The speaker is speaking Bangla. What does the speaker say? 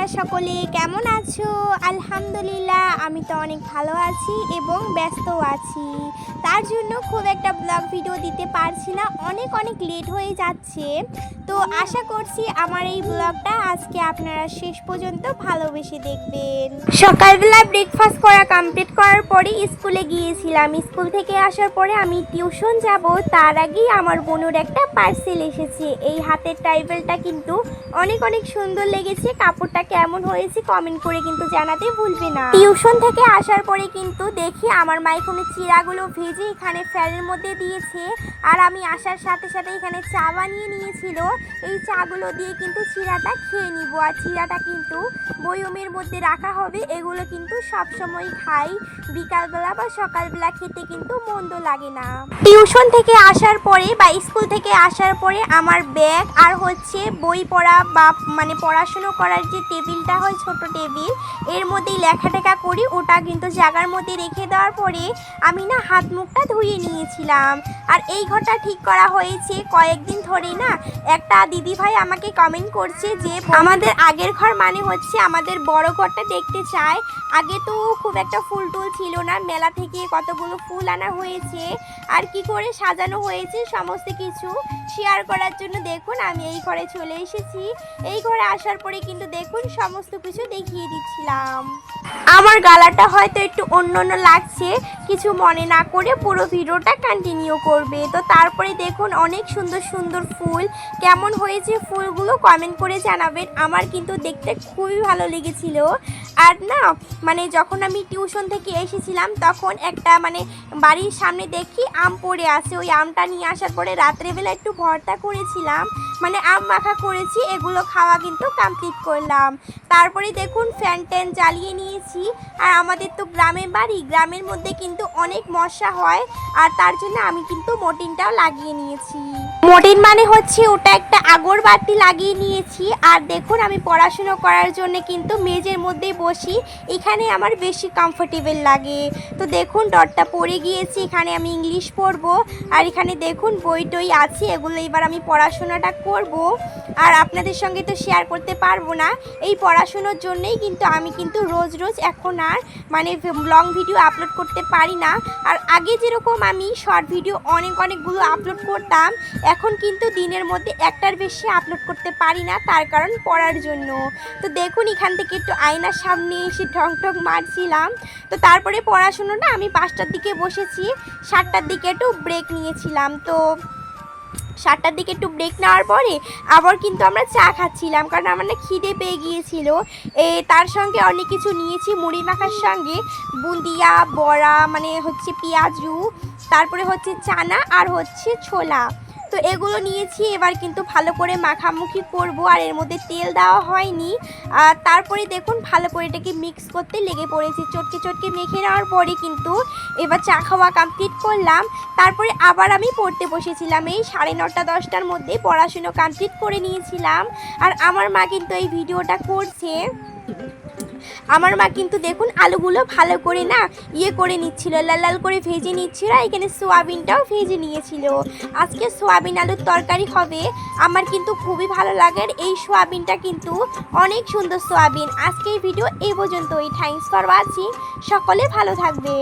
তোমরা সকলে কেমন আছো? আলহামদুলিল্লাহ, আমি তো অনেক ভালো আছি এবং ব্যস্ত আছি। তার জন্য খুব একটা ব্লগ ভিডিও দিতে পারছি না। অনেক অনেক লেট হয়ে যাচ্ছে। তো আশা করছি আমার এই ব্লগটা আজকে আপনারা শেষ পর্যন্ত ভালোবেসে দেখবেন। সকালবেলা ব্রেকফাস্ট করা কমপ্লিট করার পরে স্কুলে গিয়েছিলাম। স্কুল থেকে আসার পরে আমি টিউশন যাব, তার আগেই আমার বোনের একটা পার্সেল এসেছে। এই হাতের টাইবেলটা কিন্তু অনেক অনেক সুন্দর লেগেছে। কাপড়টা কেমন হয়েছে কমেন্ট করে কিন্তু জানাতে ভুলবে না। টিউশন থেকে আসার পরে কিন্তু দেখি আমার মা এখানে চিরাগুলো ভেজে এখানে ফ্যানের মধ্যে দিয়েছে। আর আমি আসার সাথে সাথে এখানে চা বানিয়ে নিয়েছিল। এই চাগুলো দিয়ে কিন্তু চিরাটা খেয়ে নিব। আর চিরাটা কিন্তু বয়মের মধ্যে রাখা হবে। এগুলো কিন্তু সব সময় খাই। বিকালবেলা বা সকালবেলা খেতে কিন্তু মন্দ লাগে না। টিউশন থেকে আসার পরে বা স্কুল থেকে আসার পরে আমার ব্যাগ আর হচ্ছে বই পড়া বা মানে পড়াশুনো করার যে টেবিলটা হয় ছোট টেবিল, এর মধ্যেই লেখাটেখা করি। ওটা কিন্তু জায়গার মধ্যে রেখে দেওয়ার পরে আমি না হাত মুখটা ধুয়ে নিয়েছিলাম। আর এই ঘরটা ঠিক করা হয়েছে কয়েকদিন ধরেই না একটা দিদি ভাই আমাকে কমেন্ট করছে যে, আমাদের আগের ঘর মানে হচ্ছে আমাদের বড় ঘরটা দেখতে চায়। আগে তো খুব একটা ফুল টুল ছিল না, মেলা থেকে কতগুলো ফুল আনা হয়েছে, আর কি করে সাজানো হয়েছে সমস্ত কিছু শেয়ার করার জন্য দেখুন, আমি এই ঘরে চলে এসেছি। এই ঘরে আসার পরে কিন্তু দেখুন, সমস্ত কিছু দেখিয়ে দিচ্ছিলাম। আমার গালাটা হয়তো একটু অন্য অন্য লাগছে, কিছু মনে না করে পুরো ভিডিওটা কন্টিনিউ করবে। তো তারপরে দেখুন, অনেক সুন্দর সুন্দর ফুল কেমন হয়েছে ফুলগুলো কমেন্ট করে জানাবেন। আমার কিন্তু দেখতে খুবই ভালো লেগেছিল। আর না মানে যখন আমি টিউশন থেকে এসেছিলাম, তখন একটা মানে বাড়ির সামনে দেখি আম পড়ে আছে। ওই আমটা নিয়ে আসার পরে রাত্রেবেলা একটু ভর্তা করেছিলাম। মানে আম মাখা করেছি, এগুলো খাওয়া কিন্তু কমপ্লিট করলাম। তারপরে দেখুন ফ্যান ট্যান জ্বালিয়ে নিয়েছি। আর আমাদের তো গ্রামের বাড়ি, গ্রামের মধ্যে কিন্তু অনেক মশা হয়, আর তার জন্য আমি কিন্তু মোটিনটাও লাগিয়ে নিয়েছি। মোটিন মানে হচ্ছে ওটা একটা আগরবাতি লাগিয়ে নিয়েছি। আর দেখুন, আমি পড়াশুনো করার জন্য কিন্তু মেজের মধ্যেই বসি, এখানে আমার বেশি কমফোর্টেবল লাগে। তো দেখুন, ডটটা পড়ে গিয়েছি, এখানে আমি ইংলিশ পড়ব। আর এখানে দেখুন বই টই আছে, এগুলো এবার আমি পড়াশোনাটা করব। আর আপনাদের সঙ্গে তো শেয়ার করতে পারব না। এই পড়াশুনোর জন্যই কিন্তু আমি কিন্তু রোজ রোজ এখন আর মানে লং ভিডিও আপলোড করতে পারি না। আর আগে যেরকম আমি শর্ট ভিডিও অনেক অনেকগুলো আপলোড করতাম, এখন কিন্তু দিনের মধ্যে একটার বেশি আপলোড করতে পারি না, তার কারণ পড়ার জন্য। তো দেখুন, এখান থেকে একটু আয়নার সামনে এসে ঢং ঢং মারছিলাম। তো তারপরে পড়াশুনোটা আমি পাঁচটার দিকে বসেছি, সাতটার দিকে একটু ব্রেক নিয়েছিলাম। তো সাতটার দিকে একটু ব্রেক নেওয়ার পরে আবার কিন্তু আমরা চা খাচ্ছিলাম, কারণ আমার না খিদে পেয়ে গিয়েছিল। এ, তার সঙ্গে অনেক কিছু নিয়েছি, মুড়ি মাখার সঙ্গে বুন্দিয়া, বড়া মানে হচ্ছে পেঁয়াজু, তারপরে হচ্ছে চানা আর হচ্ছে ছোলা। তো এগুলো নিয়েছি, এবার কিন্তু ভালো করে মাখামুখি করব, আর এর মধ্যে তেল দেওয়া হয়নি। আর তারপরে দেখুন, ভালো করে এটাকে মিক্স করতে লেগে পড়েছি। চটকে চটকে মেখে নেওয়ার পরে কিন্তু এবার চা খাওয়া কমপ্লিট করলাম। তারপরে আবার আমি পড়তে বসেছিলাম। এই সাড়ে নটা, দশটার মধ্যে পড়াশুনো কমপ্লিট করে নিয়েছিলাম। আর আমার মা কিন্তু এই ভিডিওটা করছে। আমার মা কিন্তু দেখুন আলুগুলো ভালো করে না ইয়ে করে নিচ্ছিল, লাল লাল করে ভেজে নিচ্ছিল এখানে সোয়াবিনটাও ভেজে নিয়েছিল। আজকে সোয়াবিন আলুর তরকারি হবে, আমার কিন্তু খুবই ভালো লাগে এই সোয়াবিনটা কিন্তু অনেক সুন্দর সোয়াবিন। আজকে এই ভিডিও এই পর্যন্তই। থ্যাংকস ফর ওয়াচিং সকলে ভালো থাকবে।